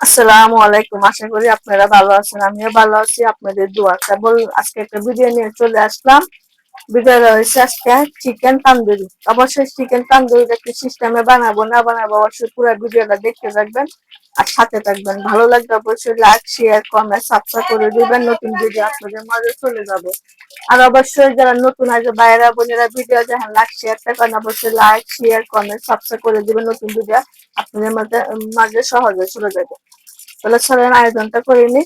আসসালামু আলাইকুম, আশা করি আপনারা ভালো আছেন, আমিও ভালো আছি। আপনাদের দোয়া, কেবল আজকে একটা ভিডিও নিয়ে চলে আসলাম। ভিডিওটা হয়েছে আজকে। চিকেন তান্দুরি। অবশ্যই চিকেন তান্দুরিটা কি সিস্টেমে বানাবো, না বানাবো অবশ্যই পুরো ভিডিওটা দেখতে থাকবেন আর সাথে থাকবেন। ভালো লাগবে অবশ্যই লাইক শেয়ার কমেন্ট সাবস্ক্রাইব করে দিবেন। নতুন ভিডিও আপনাদের মাঝে চলে যাবে। আর অবশ্যই যারা নতুন আছে বাইরা বোনেরা ভিডিও যখন লাইক শেয়ার করেন অবশ্যই লাইক শেয়ার কমেন্ট সাবস্ক্রাইব করে দিবেন। নতুন ভিডিও আপনাদের মাঝে মাঝে সহজে চলে যাবে। তাহলে চলেন, আয়োজনটা করে নি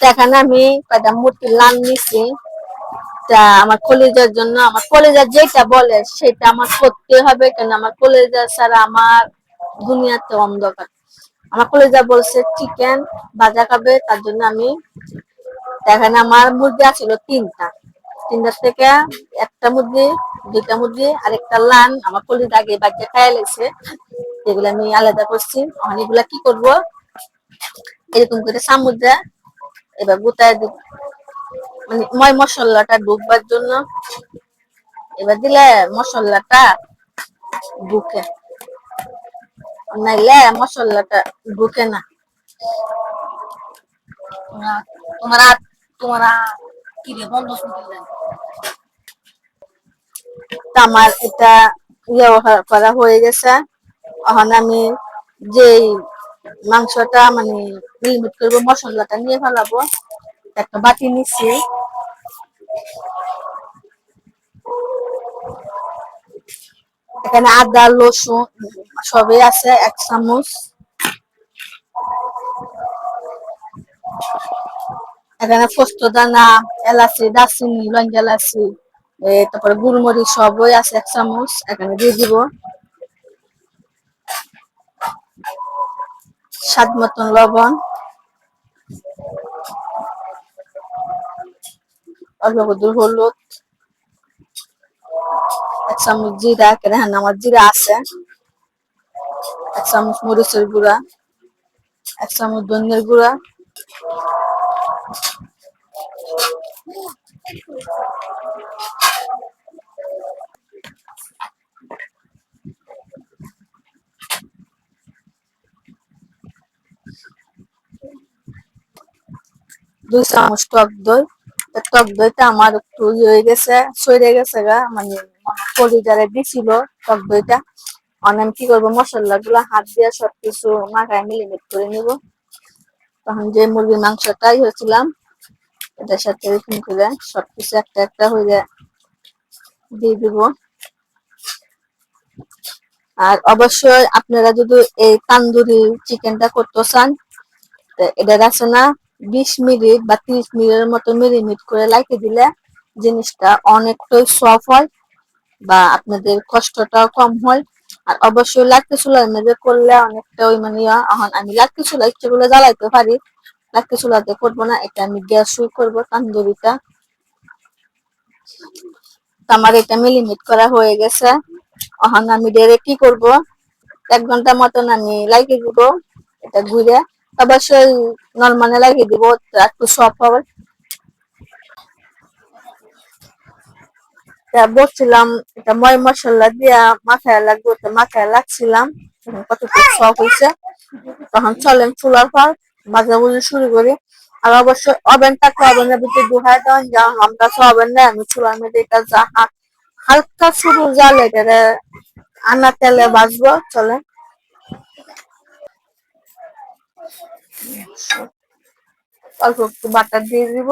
এখানে আমি কয়টা মূর্তি লাল নিছি তা আমার কলেজের জন্য, আমার কলেজের যেটা বলে সেটা আমার করতে হবে, কেন আমার কলেজের ছাড়া আমার দুনিয়াতে অন্ধকার। আমার কলেজা বলছে চিকেন ভাজা খাবে, তার জন্য আমি এখানে আমার মুরগি আছিল তিনটা। তিনটার থেকে একটা মুরগি দুইটা মুরগি আর একটা লান আমার কলিজ আগে বাচ্চা খাইয়া লেগেছে। এগুলো আমি আলাদা করছি। এখন এগুলা কি করব? এরকম করে সামুদ্রা এবার দিব মানে ময় মশলাটা ডুববার জন্য এবার দিলে মশলাটা ঢুকে নাইলে মশলাটা ঢুকে না। তোমার তোমার কি রে, বন্ধ আমার এটা ইয়ে করা হয়ে গেছে। এখন আমি যে মাংসটা মানে লিমিট করব মশলাটা নিয়ে ফেলাবো। একটা বাটি নিচ্ছি এখানে আদা, রসুন সবই আছে, এক চামচ। এখানে পোস্ত দানা, এলাচি, দারচিনি, লঙ্কা এলাচি তারপরে গুলমরিচ সবই আছে, এক চামচ। এখানে দিয়ে দিব। স্বাদ মতন লবণ। অল্প কদুর হলুদ। এক চামচ জিরা, কেন হ্যাঁ আমার জিরা আছে। এক চামচ মরিচের গুঁড়া। এক চামচ ধনিয়ার গুঁড়া। দুই চামচ টক দই। টক দইটা আমার একটু ইয়ে হয়ে গেছে সরে গেছে গা মানে কলিজারে দিছিল টক দইটা। অনেক কি করব মশলা গুলা হাত দিয়ে সবকিছু মাখায় মিলিমিট করে নিব। তখন যে মুরগির মাংসটাই হয়েছিলাম, এটার সাথে এরকম করে সবকিছু একটা একটা হয়ে যায় দিয়ে দিব। আর অবশ্যই আপনারা যদি এই তান্দুরি চিকেনটা করতে চান এটা আছে না বিশ মিনিট বা ত্রিশ মিনিটের মতো মেরিনেট করে লাগিয়ে দিলে জিনিসটা অনেকটাই সফট হয় বা আপনাদের কষ্টটাও কম হয়। আর অবশ্যই লাকড়ি চুলার মধ্যে করলে অনেকটা ওই মানে এখন আমি লাকড়ি চুলা ইচ্ছে করলে জ্বালাইতে পারি। লাকড়ি চুলাতে করব না, এটা আমি গ্যাস শুরু করব, তান্দুরিটা। আমার এটা মিলিমিট করা হয়ে গেছে। এখন আমি ডেরে কি করব? এক ঘণ্টা মতন আমি লাগিয়ে দিব, এটা ঘুরে অবশ্যই নর্মালে লাগিয়ে দিব, একটু সফট হবে। বসছিলাম এটা ময় মশলা দিয়া মাথায় লাগবে, তো মাথায় লাগছিলাম কতটুকু সফট হয়েছে। তখন চলেন চুলার পর ভাজাভুজি শুরু করি। আর অবশ্যই ওভেন থাকলে ওভেনের ভিতরে দুহাই দেওয়ান যা আমরা তো ওভেন নেই, আমি চুলার মধ্যে এটা যা হালকা শুরু জাল এটা আনা তেলে ভাজবো চলে অল্প একটু বাটার দিয়ে দিব।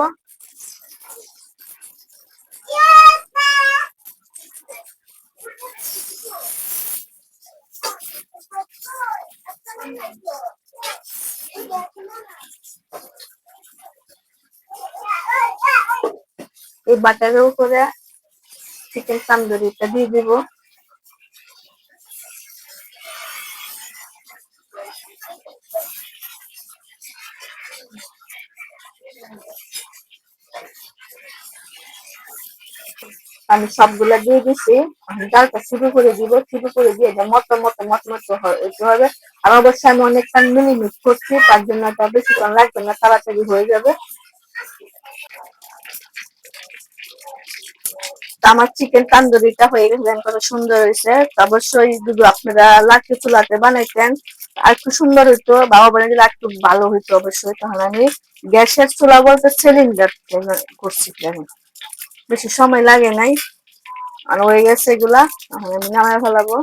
এই বাটারের উপরে চিকেন তান্দুরিটা দিয়ে দিব। আমি সবগুলা দিয়ে দিছি। আমি ডালটা শুরু করে দিব শুরু করে দিয়ে মত মত মত মত হবে। আর অবশ্যই আমি অনেকটা মিনিমিট করছি, তার জন্য এটা বেশিক্ষণ লাগবে না, তাড়াতাড়ি হয়ে যাবে। আমার চিকেন তান্দুরিটা হয়ে গেছে কত সুন্দর হয়েছে। অবশ্যই যদি আপনারা লাঠি চুলাতে বানাইতেন, আর একটু সুন্দর হইতো, বাবা বানিয়ে দিলে একটু ভালো হইতো অবশ্যই। তাহলে আমি গ্যাসের চুলা বলতে সিলিন্ডার করছি আমি বেশি সময় লাগে নাই। আর হয়ে গেছে এগুলা এখন আমি নামায় ফেলাবো।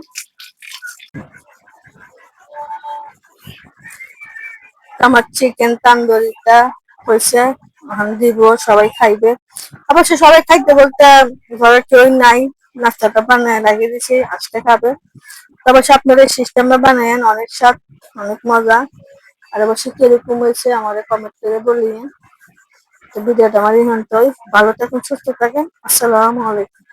আমার চিকেন তান্দুরিটা হয়েছে, এখন দিব, সবাই খাইবে। অবশ্য সবাই খাইতে বলতে ঘরে কেউ নাই, নাস্তাটা বানায় লাগিয়ে দিছি, আজকে খাবে। আপনার এই সিস্টেমটা বানায়েন, অনেক স্বাদ, অনেক মজা। আর অবশ্য কীরকম হয়েছে আমাদের কমেন্ট করে বলিয়ে ভিডিওটা আমার এই ভালো থাকুন সুস্থ থাকেন। আসসালামু আলাইকুম।